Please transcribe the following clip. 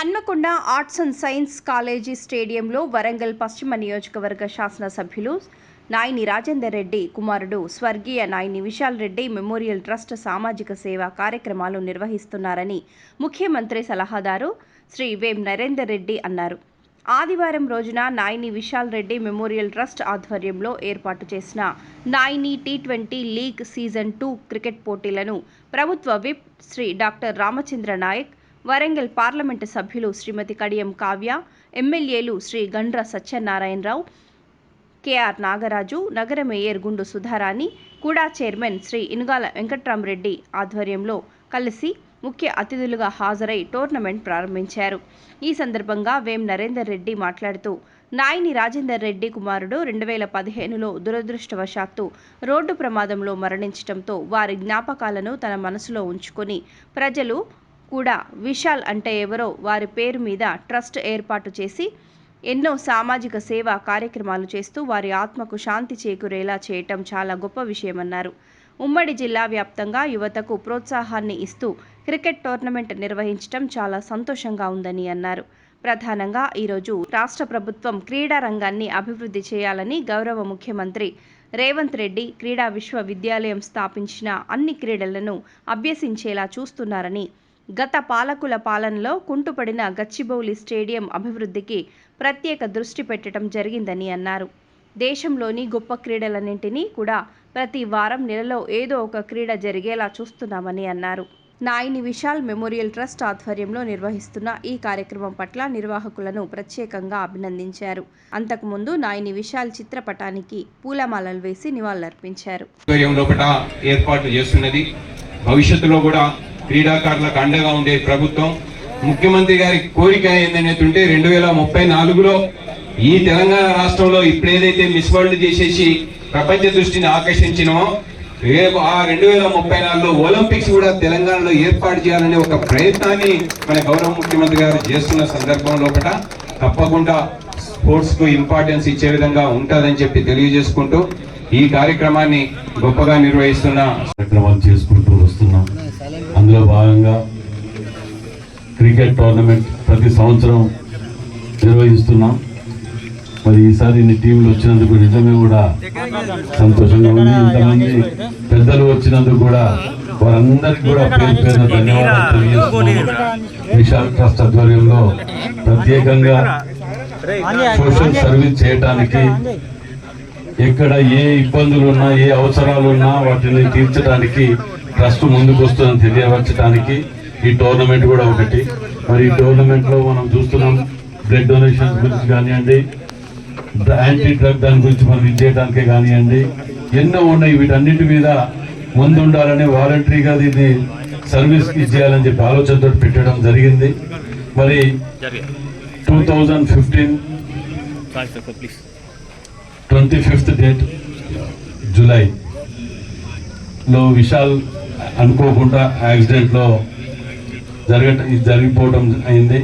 Hanamkonda arts and science college స్టేడియంలో వరంగల్ పశ్చిమ నియోజకవర్గ శాసనసభ్యులు నాయని రాజేందర్ రెడ్డి కుమారుడు స్వర్గీయ నాయని విశాల్ రెడ్డి మెమోరియల్ ట్రస్ట్ సామాజిక సేవా కార్యక్రమాలు నిర్వహిస్తున్నారని ముఖ్యమంత్రి సలహాదారు శ్రీ వేం నరేందర్ రెడ్డి అన్నారు. ఆదివారం రోజున నాయని విశాల్ రెడ్డి మెమోరియల్ ట్రస్ట్ ఆధ్వర్యంలో ఏర్పాటు చేసిన Nayani T twenty league season two cricket పోటీలను ప్రభుత్వ whip Shri doctor Ramachandra Naik Warangal parliament సభ్యులు శ్రీమతి కడియం కావ్య ఎమ్మెల్యేలు శ్రీ గండ్ర సత్యనారాయణరావు కేఆర్ నాగరాజు నగర మేయర్ గుండు సుధారాణి కూడా చైర్మన్ శ్రీ ఇనుగాల వెంకట్రామరెడ్డి ఆధ్వర్యంలో కలిసి ముఖ్య అతిథులుగా హాజరై టోర్నమెంట్ ప్రారంభించారు. ఈ సందర్భంగా వేం నరేందర్ రెడ్డి మాట్లాడుతూ నాయని రాజేందర్ రెడ్డి కుమారుడు రెండు వేల పదిహేనులో దురదృష్టవశాత్తు రోడ్డు ప్రమాదంలో మరణించడంతో వారి జ్ఞాపకాలను తన మనసులో ఉంచుకొని ప్రజలు కూడా విశాల్ అంటే ఎవరో వారి పేరు మీద ట్రస్ట్ ఏర్పాటు చేసి ఎన్నో సామాజిక సేవా కార్యక్రమాలు చేస్తూ వారి ఆత్మకు శాంతి చేకూరేలా చేయటం చాలా గొప్ప విషయమన్నారు. ఉమ్మడి జిల్లా వ్యాప్తంగా యువతకు ప్రోత్సాహాన్ని ఇస్తూ క్రికెట్ టోర్నమెంట్ నిర్వహించడం చాలా సంతోషంగా ఉందని అన్నారు. ప్రధానంగా ఈరోజు రాష్ట్ర ప్రభుత్వం క్రీడా రంగాన్ని అభివృద్ధి చేయాలని గౌరవ ముఖ్యమంత్రి రేవంత్ రెడ్డి క్రీడా విశ్వవిద్యాలయం స్థాపించిన అన్ని క్రీడలను అభ్యసించేలా చూస్తున్నారని గత పాలకుల పాలనలో కుంటుపడిన గచ్చిబౌలి స్టేడియం అభివృద్ధికి ప్రత్యేక దృష్టి పెట్టడం జరిగిందని అన్నారు. దేశంలోని గొప్ప క్రీడలన్నింటినీ కూడా ప్రతి వారం నెలలో ఏదో ఒక క్రీడ జరిగేలా చూస్తున్నామని అన్నారు. నాయని విశాల్ మెమోరియల్ ట్రస్ట్ ఆధ్వర్యంలో నిర్వహిస్తున్న ఈ కార్యక్రమం పట్ల నిర్వాహకులను ప్రత్యేకంగా అభినందించారు. అంతకుముందు నాయని విశాల్ చిత్రపటానికి పూలమాలలు వేసి నివాళులర్పించారు. ఏర్పాట్లు చేస్తున్నది. భవిష్యత్తులో కూడా క్రీడాకారులకు అండగా ఉండే ప్రభుత్వం ముఖ్యమంత్రి గారి కోరిక ఏందనేటుంటే రెండు వేల ముప్పై నాలుగులో ఈ తెలంగాణ రాష్ట్రంలో ఇప్పుడు ఏదైతే మిస్ వరల్డ్ చేసేసి ప్రపంచ దృష్టిని ఆకర్షించినమో రేపు ఆ రెండు వేల ముప్పై నాలుగులో ఒలింపిక్స్ కూడా తెలంగాణలో ఏర్పాటు చేయాలనే ఒక ప్రయత్నాన్ని మన గౌరవ ముఖ్యమంత్రి గారు చేస్తున్న సందర్భంలో తప్పకుండా స్పోర్ట్స్కు ఇంపార్టెన్స్ ఇచ్చే విధంగా ఉంటుందని చెప్పి తెలియజేసుకుంటూ ఈ కార్యక్రమాన్ని గొప్పగా నిర్వహిస్తున్న కార్యక్రమాలు చేసుకుంటూ వస్తున్నాం. అందులో భాగంగా క్రికెట్ టోర్నమెంట్ ప్రతి సంవత్సరం నిర్వహిస్తున్నాం. మరి ఈసారి ఇన్ని టీంలు వచ్చినందుకు నిజమే కూడా సంతోషంగా ఉంది. ఇంతమంది పెద్దలు వచ్చినందుకు కూడా వారందరికీ కూడా పేరు పేరున ధన్యవాదాలు తెలియజేస్తున్నాం. విశాల్ ట్రస్ట్ ఆధ్వర్యంలో ప్రత్యేకంగా సోషల్ సర్వీస్ చేయటానికి ఎక్కడ ఏ ఇబ్బందులు ఉన్నా ఏ అవసరాలు ఉన్నా వాటిని తీర్చడానికి ట్రస్ట్ ముందుకు వస్తుందని తెలియవచ్చడానికి ఈ టోర్నమెంట్ కూడా ఒకటి. మరి ఈ టోర్నమెంట్లో మనం చూస్తున్నాం బ్లడ్ డొనేషన్ గురించి కానివ్వండి యాంటీ డ్రగ్ దాని గురించి మనం ఇచ్చేయడానికే కానివ్వండి ఎన్నో ఉన్నాయి. వీటన్నిటి మీద ముందు ఉండాలని వాలంటరీగా దీన్ని సర్వీస్ ఇచ్చేయాలని చెప్పి ఆలోచనతో పెట్టడం జరిగింది. మరి two thousand fifteen twenty fifth date July లో విశాల్ అనుకోకుండా యాక్సిడెంట్లో జరగట జరిగిపోవడం అయింది.